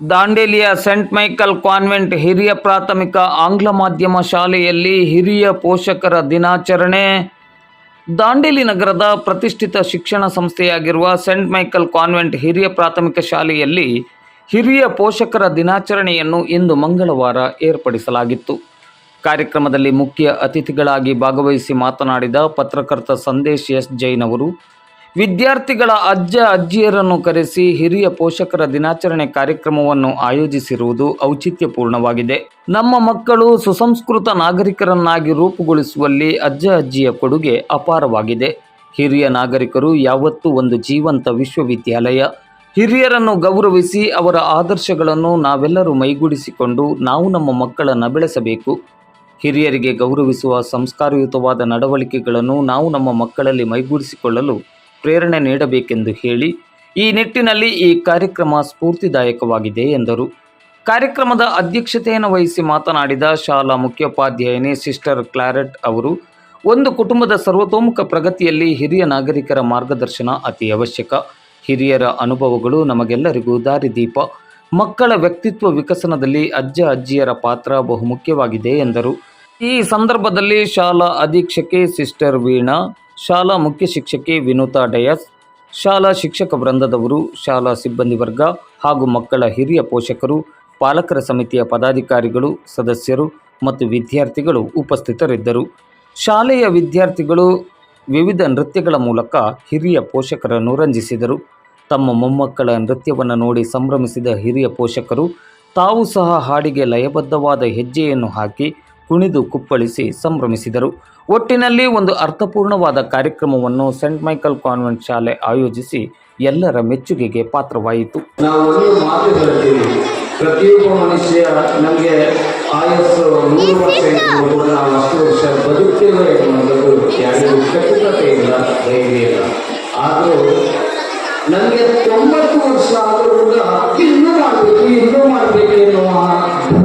ದಾಂಡೇಲಿಯ scent Michael convent ಹಿರಿಯ ಪ್ರಾಥಮಿಕ ಆಂಗ್ಲ ಮಾಧ್ಯಮ ಶಾಲೆಯಲ್ಲಿ ಹಿರಿಯ ಪೋಷಕರ ದಿನಾಚರಣೆ. ದಾಂಡೇಲಿ ನಗರದ ಪ್ರತಿಷ್ಠಿತ ಶಿಕ್ಷಣ ಸಂಸ್ಥೆಯಾಗಿರುವ ಸೆಂಟ್ ಮೈಕಲ್ ಕಾನ್ವೆಂಟ್ ಹಿರಿಯ ಪ್ರಾಥಮಿಕ ಶಾಲೆಯಲ್ಲಿ ಹಿರಿಯ ಪೋಷಕರ ದಿನಾಚರಣೆಯನ್ನು ಇಂದು ಮಂಗಳವಾರ ಏರ್ಪಡಿಸಲಾಗಿತ್ತು. ಕಾರ್ಯಕ್ರಮದಲ್ಲಿ ಮುಖ್ಯ ಅತಿಥಿಗಳಾಗಿ ಭಾಗವಹಿಸಿ ಮಾತನಾಡಿದ ಪತ್ರಕರ್ತ ಸಂದೇಶ್ ಎಸ್ ಜೈನ್ ಅವರು ವಿದ್ಯಾರ್ಥಿಗಳ ಅಜ್ಜ ಅಜ್ಜಿಯರನ್ನು ಕರೆಸಿ ಹಿರಿಯ ಪೋಷಕರ ದಿನಾಚರಣೆ ಕಾರ್ಯಕ್ರಮವನ್ನು ಆಯೋಜಿಸಿರುವುದು ಔಚಿತ್ಯಪೂರ್ಣವಾಗಿದೆ. ನಮ್ಮ ಮಕ್ಕಳು ಸುಸಂಸ್ಕೃತ ನಾಗರಿಕರನ್ನಾಗಿ ರೂಪುಗೊಳಿಸುವಲ್ಲಿ ಅಜ್ಜ ಅಜ್ಜಿಯ ಕೊಡುಗೆ ಅಪಾರವಾಗಿದೆ. ಹಿರಿಯ ನಾಗರಿಕರು ಯಾವತ್ತೂ ಒಂದು ಜೀವಂತ ವಿಶ್ವವಿದ್ಯಾಲಯ. ಹಿರಿಯರನ್ನು ಗೌರವಿಸಿ ಅವರ ಆದರ್ಶಗಳನ್ನು ನಾವೆಲ್ಲರೂ ಮೈಗೂಡಿಸಿಕೊಂಡು ನಾವು ನಮ್ಮ ಮಕ್ಕಳನ್ನು ಬೆಳೆಸಬೇಕು. ಹಿರಿಯರಿಗೆ ಗೌರವಿಸುವ ಸಂಸ್ಕಾರಯುತವಾದ ನಡವಳಿಕೆಗಳನ್ನು ನಾವು ನಮ್ಮ ಮಕ್ಕಳಲ್ಲಿ ಮೈಗೂಡಿಸಿಕೊಳ್ಳಲು ಪ್ರೇರಣೆ ನೀಡಬೇಕೆಂದು ಹೇಳಿ ಈ ನಿಟ್ಟಿನಲ್ಲಿ ಈ ಕಾರ್ಯಕ್ರಮ ಸ್ಫೂರ್ತಿದಾಯಕವಾಗಿದೆ ಎಂದರು. ಕಾರ್ಯಕ್ರಮದ ಅಧ್ಯಕ್ಷತೆಯನ್ನು ವಹಿಸಿ ಮಾತನಾಡಿದ ಶಾಲಾ ಮುಖ್ಯೋಪಾಧ್ಯಾಯಿನಿ ಸಿಸ್ಟರ್ ಕ್ಲಾರೆಟ್ ಅವರು, ಒಂದು ಕುಟುಂಬದ ಸರ್ವತೋಮುಖ ಪ್ರಗತಿಯಲ್ಲಿ ಹಿರಿಯ ನಾಗರಿಕರ ಮಾರ್ಗದರ್ಶನ ಅತಿ ಅವಶ್ಯಕ. ಹಿರಿಯರ ಅನುಭವಗಳು ನಮಗೆಲ್ಲರಿಗೂ ದಾರಿದೀಪ. ಮಕ್ಕಳ ವ್ಯಕ್ತಿತ್ವ ವಿಕಸನದಲ್ಲಿ ಅಜ್ಜ, ಅಜ್ಜಿಯರ ಪಾತ್ರ ಬಹುಮುಖ್ಯವಾಗಿದೆ ಎಂದರು. ಈ ಸಂದರ್ಭದಲ್ಲಿ ಶಾಲಾ ಅಧೀಕ್ಷಕಿ ಸಿಸ್ಟರ್ ವೀಣಾ ಶಾಲಾ ಮುಖ್ಯ ಶಿಕ್ಷಕಿ ವಿನೂತಾ ಡಯಸ್, ಶಾಲಾ ಶಿಕ್ಷಕ ವೃಂದದವರು, ಶಾಲಾ ಸಿಬ್ಬಂದಿ ವರ್ಗ ಹಾಗೂ ಮಕ್ಕಳ ಹಿರಿಯ ಪೋಷಕರು, ಪಾಲಕರ ಸಮಿತಿಯ ಪದಾಧಿಕಾರಿಗಳು, ಸದಸ್ಯರು ಮತ್ತು ವಿದ್ಯಾರ್ಥಿಗಳು ಉಪಸ್ಥಿತರಿದ್ದರು. ಶಾಲೆಯ ವಿದ್ಯಾರ್ಥಿಗಳು ವಿವಿಧ ನೃತ್ಯಗಳ ಮೂಲಕ ಹಿರಿಯ ಪೋಷಕರನ್ನು ರಂಜಿಸಿದರು. ತಮ್ಮ ಮೊಮ್ಮಕ್ಕಳ ನೃತ್ಯವನ್ನು ನೋಡಿ ಸಂಭ್ರಮಿಸಿದ ಹಿರಿಯ ಪೋಷಕರು ತಾವು ಸಹ ಹಾಡಿಗೆ ಲಯಬದ್ಧವಾದ ಹೆಜ್ಜೆಯನ್ನು ಹಾಕಿ ಕುಣಿದು ಕುಪ್ಪಳಿಸಿ ಸಂಭ್ರಮಿಸಿದರು. ಒಟ್ಟಿನಲ್ಲಿ ಒಂದು ಅರ್ಥಪೂರ್ಣವಾದ ಕಾರ್ಯಕ್ರಮವನ್ನು ಸೆಂಟ್ ಮೈಕಲ್ ಕಾನ್ವೆಂಟ್ ಶಾಲೆ ಆಯೋಜಿಸಿ ಎಲ್ಲರ ಮೆಚ್ಚುಗೆಗೆ ಪಾತ್ರವಾಯಿತು. ನಾವು ಒಂದು ಮಾತು ಹೇಳ್ತೀವಿ ಪ್ರತಿಯೊಬ್ಬ ಮನುಷ್ಯ ನಮಗೆ ಆಯಸ್ಸು ನೂರು ವರ್ಷ ಇದ್ದರೂ ಕೂಡ ನಾವು ಅಷ್ಟು ವರ್ಷ ಬದುಕ್ತೇವೆ ಎನ್ನುವಂಥದ್ದು ಯಾರಿಗೂ ಖಚಿತತೆ ಇಲ್ಲ ಧೈರ್ಯ ಇಲ್ಲ. ಆದರೂ ನನಗೆ ತೊಂಬತ್ತು ವರ್ಷ ಆದರೂ ಕೂಡ ಇನ್ನೂ ಮಾಡಬೇಕು ಇನ್ನೂ ಮಾಡಬೇಕು ಎನ್ನುವ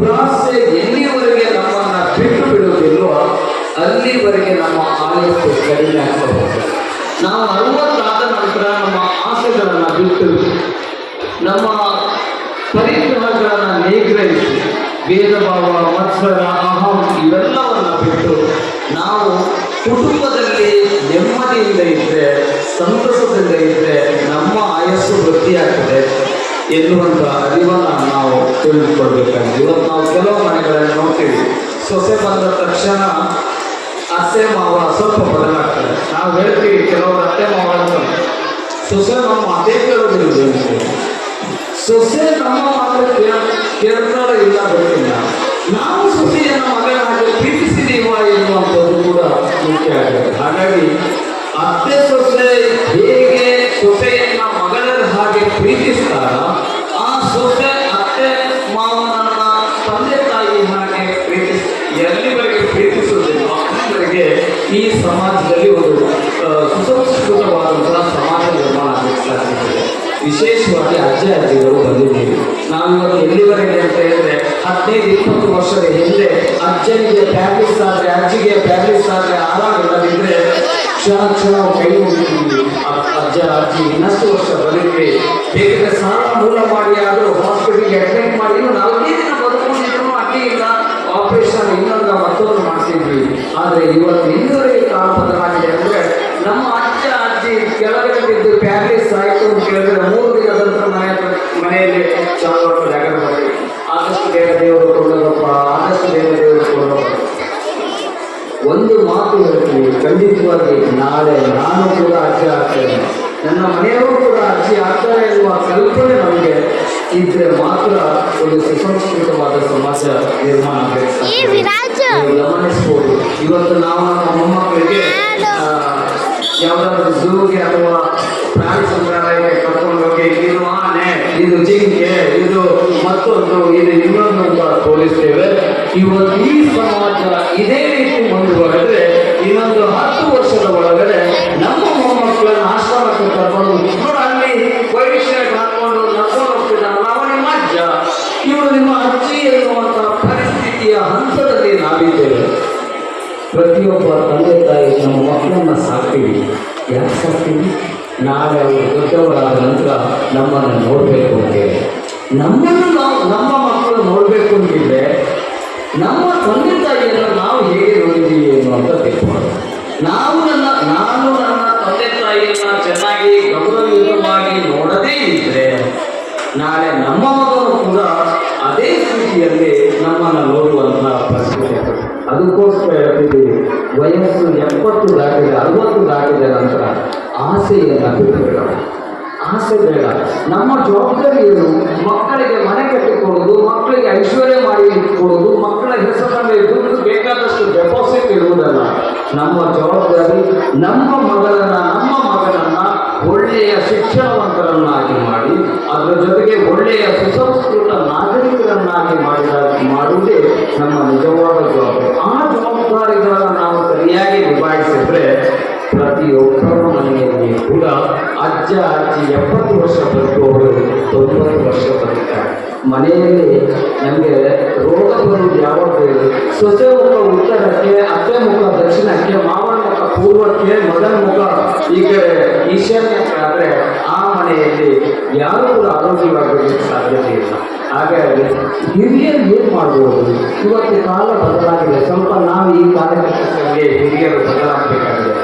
ದುರಾಸೆ ಎಲ್ಲಿವರೆಗೆ ಅಲ್ಲಿವರೆಗೆ ನಮ್ಮ ಆಯಸ್ಸು ಕಡಿಮೆ ಹೋಗುತ್ತೆ ನಾವು ಅರವತ್ತಾದ ನಂತರ ನಮ್ಮ ಆಸೆಗಳನ್ನು ಬಿಟ್ಟು ನಮ್ಮ ಪರಿಗ್ರಹಗಳನ್ನು ನಿಗ್ರಹಿಸಿ ಭೇದ ಭಾವ, ಮತ್ಸರ, ಅಹಂ ಇವೆಲ್ಲವನ್ನು ಬಿಟ್ಟು ನಾವು ಕುಟುಂಬದಲ್ಲಿ ನೆಮ್ಮದಿಯಿಂದ ಇದ್ದರೆ ಸಂತಸದಿಂದ ಇದ್ದರೆ ನಮ್ಮ ಆಯಸ್ಸು ವೃದ್ಧಿಯಾಗ್ತದೆ ಎನ್ನುವಂಥ ಅರಿವನ್ನು ನಾವು ತಿಳಿದುಕೊಳ್ಬೇಕಾಗಿದೆ. ಇವತ್ತು ನಾವು ಕೆಲವು ಮನೆಗಳನ್ನು ನೋಡ್ತೀವಿ. ಸೊಸೆ ಬಂದ ತಕ್ಷಣ ಅತ್ತೆ ಮಾವ ಸ್ವಲ್ಪ ಬದಲಾಗ್ತದೆ. ನಾವು ಹೇಳ್ತೀವಿ ಕೆಲವರು ಅತ್ತೆ ಮಾವ ಅಂತ. ಸೊಸೆ ನಮ್ಮ ಅದೇ ಕೇಳೋದಿಲ್ಲ ಸೊಸೆ ನಮ್ಮ ಮಾತ್ರ ಕೇಳ್ತಾರೆ ಇಲ್ಲ ಗೊತ್ತಿಲ್ಲ. ನಾವು ಸೊಸೆಯನ್ನ ಮಗನ ಹಾಗೆ ಪ್ರೀತಿಸಿದೀವ ಎನ್ನುವಂಥದ್ದು ಕೂಡ ಮುಖ್ಯ ಆಗುತ್ತೆ ಹಾಗಾಗಿ ಅತ್ತೆ ವಿಶೇಷವಾಗಿ ಅಜ್ಜ ಅಜ್ಜಿಗಳು ಬಂದಿದ್ದೀವಿ ನಾನು ಎಲ್ಲಿವರೆಗೆ ಅಂತ ಹೇಳಿದ್ರೆ ಹದಿನೈದು, ಇಪ್ಪತ್ತು ವರ್ಷದ ಹಿಂದೆ ಅಜ್ಜನಿಗೆ ಪ್ಯಾರಿಸ್ ಆದ್ರೆ, ಅಜ್ಜಿಗೆ ಪ್ಯಾರಿಸ್ ಆದ್ರೆ ಆರಾಮಿಲ್ಲದಿದ್ರೆ ಕ್ಷಣ ಕ್ಷಣ ಕೈ ಮುಗಿದ್ವಿ. ಅಜ್ಜ, ಅಜ್ಜಿ ಇನ್ನಷ್ಟು ವರ್ಷ ಬದುಕಿ ಬೇಕಿದ್ರೆ ಸಾಲ ಮೂಲ ಮಾಡಿ, ಆದರೂ ಹಾಸ್ಪಿಟಲ್ಗೆ ಅಡ್ಮಿಟ್ ಮಾಡಿ. ನಾಲ್ಕೇ ದಿನ ಬದುಕೊಂಡಿದ್ರು ಅಡ್ಡಿ ಇಲ್ಲ. ಆಪರೇಷನ್ ಇನ್ನೊಂದು ಮತ್ತೊಂದು ಮಾಡ್ತಿದ್ವಿ. ಆದ್ರೆ ಇವತ್ತು ಇನ್ನೂವರೆಗೆ ಕಾಲ ಆಗಿದೆ ಅಂದ್ರೆ ನಮ್ಮ ಕೆಳಗಡೆ ಬಿದ್ದು ಪ್ಯಾರಿಸ್ ಆಯ್ತು ಅಂತ ಕೇಳಿದ್ರೆ ಮೂರು ದಿನದ ನಂತರ ಮನೆ ಮನೆಯಲ್ಲಿ ಚಾಲು ಜಾಗ ಮಾಡಿ ಆದಷ್ಟು ಬೇಗ ದೇವರು ಕೊಂಡೋಗಪ್ಪ ಆದಷ್ಟು ಬೇಗ ದೇವರು ಕೊಂಡೋಗಪ್ಪ. ಒಂದು ಮಾತು ಹೇಳ್ತೀವಿ ಖಂಡಿತವಾಗಿ ನಾಳೆ ನಾನು ಕೂಡ ಅರ್ಜಿ ಆಗ್ತೇನೆ ನನ್ನ ಮನೆಯವರು ಕೂಡ ಅರ್ಜಿ ಆಗ್ತಾರೆ ಎನ್ನುವ ಕಲ್ಪನೆ ನಮಗೆ ಇದ್ರೆ ಮಾತ್ರ ಒಂದು ಸುಸಂಸ್ಕೃತವಾದ ಸಮಾಜ ನಿರ್ಮಾಣ ಗಮನಿಸ್ಬೋದು. ಇವತ್ತು ನಾವು ನಮ್ಮ ಮೊಮ್ಮಕ್ಕಳಿಗೆ ಯಾವ್ದಾದ್ರು ಝೂಗೆ ಅಥವಾ ಪ್ರಾಣಿ ಸಂಗ್ರಹಾಲಯಕ್ಕೆ ಕರ್ಕೊಂಡು ಹೋಗಿ, ಇದು ಆನೆ, ಇದು ಜಿಂಕೆ, ಇದು ಮತ್ತೊಂದು, ಇದು ಇನ್ನೊಂದು ಅಂತ ತೋರಿಸ್ತೇವೆ. ಇವತ್ತು ಈ ಸಮಾಜ ನಮ್ಮ ಮಕ್ಕಳನ್ನು ಸಾಕ್ತೀವಿ. ಯಾಕೆ ಸಾಕ್ತೀವಿ? ನಾಳೆ ಅವರು ದೊಡ್ಡವರಾದ ನಂತರ ನಮ್ಮನ್ನು ನೋಡಬೇಕು ಅಂತೇಳಿ ನಮ್ಮನ್ನು ನಾವು, ನಮ್ಮ ಮಕ್ಕಳು ನೋಡಬೇಕು ಅಂತಿದ್ರೆ ನಮ್ಮ ತಂದೆ ತಾಯಿಯನ್ನು ನಾವು ಹೇಗೆ ನೋಡಿದ್ದೀವಿ ಅನ್ನುವಂಥ ತಿಳ್ಕೊಳ್ಳೋದು. ನಾವು ನನ್ನ, ನಾನು ನನ್ನ ತಂದೆ ತಾಯಿಯನ್ನು ಚೆನ್ನಾಗಿ ಗೌರವಯುತವಾಗಿ ನೋಡದೇ ಇದ್ದರೆ ನಾಳೆ ನಮ್ಮ ಮಗನು ಕೂಡ ಅದೇ ಸ್ಥಿತಿಯಲ್ಲಿ ನಮ್ಮನ್ನು ನೋಡುವಂಥ ಪರಿಸ್ಥಿತಿ. ಅದಕ್ಕೋಸ್ಕರ ಹೇಳ್ತಿದ್ದೀವಿ, ವಯಸ್ಸು ಎಪ್ಪತ್ತು ದಾಟಿದೆ ಅರವತ್ತು ದಾಟಿದ ನಂತರ ಆಸೆಯನ್ನು ಬಿಟ್ಟು ಬಿಡೋಣ ಆಸೆ ಬೇಡ. ನಮ್ಮ ಜವಾಬ್ದಾರಿ ಏನು? ಮಕ್ಕಳಿಗೆ ಮನೆ ಕಟ್ಟಿಕೊಡೋದು, ಮಕ್ಕಳಿಗೆ ಐಶ್ವರ್ಯ ಮಾಡಿ ಇಟ್ಕೊಡೋದು, ಮಕ್ಕಳ ಹೆಸರಲ್ಲಿ ದುಡ್ಡು ಬೇಕಾದಷ್ಟು ಡೆಪಾಸಿಟ್ ಇರುವುದಲ್ಲ, ನಮ್ಮ ಜವಾಬ್ದಾರಿ ನಮ್ಮ ಮಗಳನ್ನ, ನಮ್ಮ ಮಗನನ್ನ ಒಳ್ಳೆಯ ಶಿಕ್ಷಣವಂತರನ್ನಾಗಿ ಮಾಡಿ, ಅದರ ಜೊತೆಗೆ ಒಳ್ಳೆಯ ಸುಸಂಸ್ಕೃತ ನಾಗರಿಕರನ್ನಾಗಿ ಮಾಡಿದ ಮಾಡುವುದೇ ನಮ್ಮ ನಿಜವಾದ ಜವಾಬ್ದಾರಿ. ಆ ಜವಾಬ್ದಾರಿಗಳನ್ನು ನಾವು ಸರಿಯಾಗಿ ನಿಭಾಯಿಸಿದ್ರೆ ಪ್ರತಿಯೊಬ್ಬರ ಮನೆಯಲ್ಲಿ ಕೂಡ ಅಜ್ಜ, ಅಜ್ಜಿ ಎಪ್ಪತ್ತು ವರ್ಷ ಬರುತ್ತೋರು ತೊಂಬತ್ತು ವರ್ಷ ಬದುಕ್ತಾರೆ. ಮನೆಯಲ್ಲಿ ನಮಗೆ ರೋಗ ಬರುವುದು ಯಾವಾಗ ಸ್ವಚ್ಛ ಮುಖ ಉತ್ತರಕ್ಕೆ, ಅತ್ತೆ ಮುಖ ದಕ್ಷಿಣಕ್ಕೆ ಮುಖ ಪೂರ್ವಕ್ಕೆ ಮೊದಲ ಮುಖ ಈಗ ಕಡೆ ಈಶಾನ್ಯಕ್ಕೆ ಆದರೆ ಆ ಮನೆಯಲ್ಲಿ ಯಾರು ಕೂಡ ಆರೋಗ್ಯವಾಗಿರಲಿಕ್ಕೆ ಸಾಧ್ಯತೆ ಇಲ್ಲ. ಹಾಗಾಗಿ ಹಿರಿಯರು ಏನು ಮಾಡಬಹುದು ಇವತ್ತು ಕಾಲ ಬದಲಾಗಿದೆ. ಸ್ವಲ್ಪ ನಾವು ಈ ಕಾರ್ಯಕ್ರಮಕ್ಕೆ ಹಿರಿಯರು ಬದಲಾಗಬೇಕಾಗಿದೆ.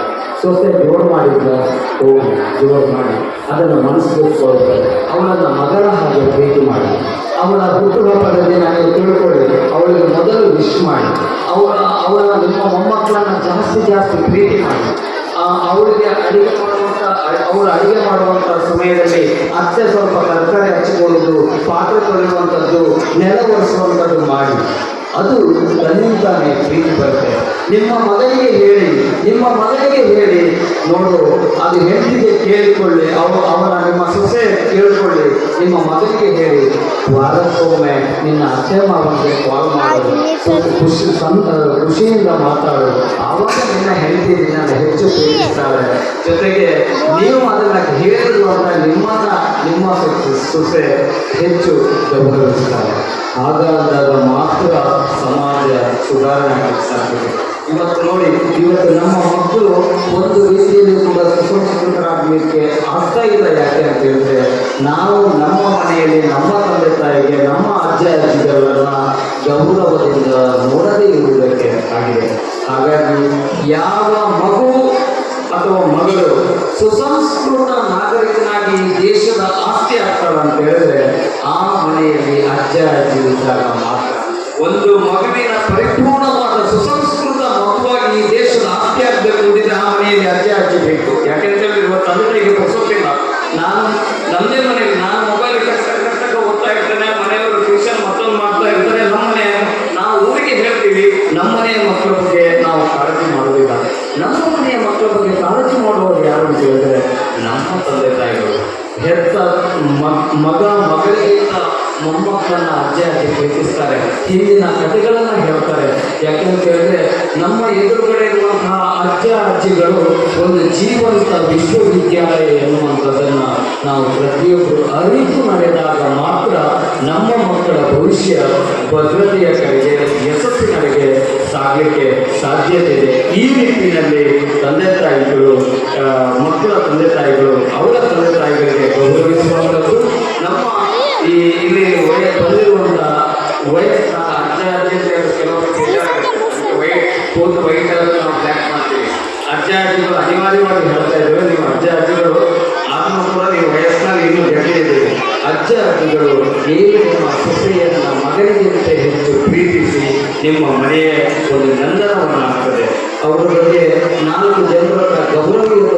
ಸೊಸೆ ಜೋರು ಮಾಡಿದ್ರ ಹೋಗಿ ಜೋರು ಮಾಡಿ. ಅದನ್ನು ಮನಸ್ಸು ಕೊಡ್ತಾರೆ ಅವನನ್ನು ಮಗಳ ಹಾಗೆ ಭೇಟಿ ಮಾಡಿ. ಅವಳ ಹುಟ್ಟುಹಬ್ಬದ ದಿನ ನೀವು ತಿಳ್ಕೊಳ್ಳಿ. ಅವಳಿಗೆ ಮೊದಲು ವಿಶ್ ಮಾಡಿ. ಅವಳ ಅವಳ ನಿಮ್ಮ ಮೊಮ್ಮಕ್ಕಳನ್ನು ಜಾಸ್ತಿ ಜಾಸ್ತಿ ಪ್ರೀತಿ ಮಾಡಿ. ಅವಳಿಗೆ ಅಡಿಗೆ ಮಾಡುವಂಥ ಅವಳು ಅಡಿಗೆ ಮಾಡುವಂಥ ಸಮಯದಲ್ಲಿ ಅತ್ತೆ ಸ್ವಲ್ಪ ತರಕಾರಿ ಹಚ್ಚಿಕೊಳ್ಳೋದು ಪಾತ್ರೆ ತೊಳೆಯುವಂಥದ್ದು, ನೆಲ ಒರೆಸುವಂಥದ್ದು ಮಾಡಿ. ಅದು ತನ್ನಿಂದಾನೇ ಪ್ರೀತಿ ಬರುತ್ತೆ. ನಿಮ್ಮ ಮಗನಿಗೆ ಹೇಳಿ ನೋಡು ಅದು ಹೆಂಡಿಗೆ ಕೇಳಿಕೊಳ್ಳಿ ಅವ ಅವರ ನಿಮ್ಮ ಸೊಸೆ ಕೇಳಿಕೊಳ್ಳಿ ನಿಮ್ಮ ಮಗನಿಗೆ ಹೇಳಿ. ವಾರಕ್ಕೊಮ್ಮೆ ನಿನ್ನ ಅತ್ತೆ ಮಾವನಿಗೆ ಕಾಲ್ ಮಾಡೋದು ಖುಷಿ ಸಂತ ಖುಷಿಯಿಂದ ಮಾತಾಡು. ಆವಾಗ ನಿನ್ನ ಹೆಂಡತಿ ನಿನ್ನನ್ನು ಹೆಚ್ಚು ಪ್ರೀತಿಸ್ತಾಳೆ. ಜೊತೆಗೆ ನೀವು ಅದನ್ನ ಹೇಳಿದ್ರು ಅಂತ ನಿಮ್ಮನ್ನ ನಿಮ್ಮ ಸೊಸೆ- ಹೆಚ್ಚು ಗೌರವಿಸ್ತಾರೆ ಹಾಗಾದಾಗ ಮಾತ್ರ ಸಮಾಜ ಸುಧಾರಣೆ ಸಾಧ್ಯತೆ ಇವತ್ತು ನೋಡಿ, ಇವತ್ತು ನಮ್ಮ ಮಕ್ಕಳು ಒಂದು ರೀತಿಯಲ್ಲಿ ಕೂಡ ಸುಸಂಸ್ಕೃತರಾಗಲಿಕ್ಕೆ ಆಗ್ತಾ ಇಲ್ಲ ಯಾಕೆ ಅಂತ ಹೇಳಿದ್ರೆ, ನಾವು ನಮ್ಮ ಮನೆಯಲ್ಲಿ ನಮ್ಮ ತಂದೆ ತಾಯಿಗೆ, ನಮ್ಮ ಅಜ್ಜ ಅಜ್ಜಿಗಳನ್ನ ಗೌರವದಿಂದ ನೋಡದೇ ಇರುವುದಕ್ಕೆ ಆಗಿದೆ. ಹಾಗಾಗಿ ಯಾವ ಮಗು ಅಥವಾ ಮಗಳು ಸುಸಂಸ್ಕೃತ ನಾಗರಿಕನಾಗಿ ದೇಶದ ಆಸ್ತಿ ಆಗ್ತಾಳ ಅಂತ ಹೇಳಿದ್ರೆ, ಆ ಮನೆಯಲ್ಲಿ ಅಜ್ಜ ಅಜ್ಜಿ ಇದ್ದಾಗ ಮಾತ್ರ. ಒಂದು ಮಗುವಿನ ಪರಿಪೂರ್ಣವಾದ ಕಥೆಗಳನ್ನ ಹೇಳ್ತಾರೆ. ಯಾಕೆಂತ ಹೇಳಿದ್ರೆ ನಮ್ಮ ಎದುರುಗಡೆ ಇರುವಂತಹ ಅಜ್ಜ ಅಜ್ಜಿಗಳು ಒಂದು ಜೀವಂತ ವಿಶ್ವವಿದ್ಯಾಲಯ ಎನ್ನುವಂಥದ್ದನ್ನ ನಾವು ಪ್ರತಿಯೊಬ್ಬರು ಅರಿತು ನಡೆದಾಗ ಮಾತ್ರ ನಮ್ಮ ಮಕ್ಕಳ ಭವಿಷ್ಯ ಭದ್ರತೆಯ ಕಡೆಗೆ ಯಶಸ್ಸಿನಡೆಗೆ ಸಾಗಲಿಕ್ಕೆ ಸಾಧ್ಯತೆ ಇದೆ ಈ ನಿಟ್ಟಿನಲ್ಲಿ ತಂದೆ ತಾಯಿಗಳು ಮಕ್ಕಳ ತಂದೆ ತಾಯಿಗಳು, ಅವರ ತಂದೆ ತಾಯಿಗಳಿಗೆ ಗೌರವಿಸುವಂಥದ್ದು ನಮ್ಮ ಈ ಇಲ್ಲಿ ಬಂದಿರುವಂತಹ ಬಂದಿರುವಂಥ ಅಜ್ಜ ಅಜ್ಜಿ ಕೆಲವೊಂದು ವೈಟ್ ಕೂತು ವೈಟ್ ನಾವು ಪ್ಯಾಕ್ ಮಾಡ್ತೀವಿ. ಅಜ್ಜ ಅಜ್ಜಿಗಳು ಅನಿವಾರ್ಯವಾಗಿ ಹೇಳ್ತಾ ಇದ್ದೇವೆ ನೀವು ಅಜ್ಜ ಅಜ್ಜಿಗಳು ಆದ್ರೂ ಕೂಡ ನೀವು ವಯಸ್ಸಿನಲ್ಲಿ ಇನ್ನೂ ಜಡ್ಡಿದ್ದೀರಿ ಅಜ್ಜ ಅಜ್ಜಿಗಳು ಏನು ನಿಮ್ಮ ಸೊಸೆಯನ್ನು ಮಗನಿಗಿಂತ ಹೆಚ್ಚು ಪ್ರೀತಿಸಿ ನಿಮ್ಮ ಮನೆಯ ಒಂದು ನಂದನವನ್ನಾಗ್ತದೆ ಅವರ ಬಗ್ಗೆ ನಾಲ್ಕು ಜನರ ಗೌರವಯುತ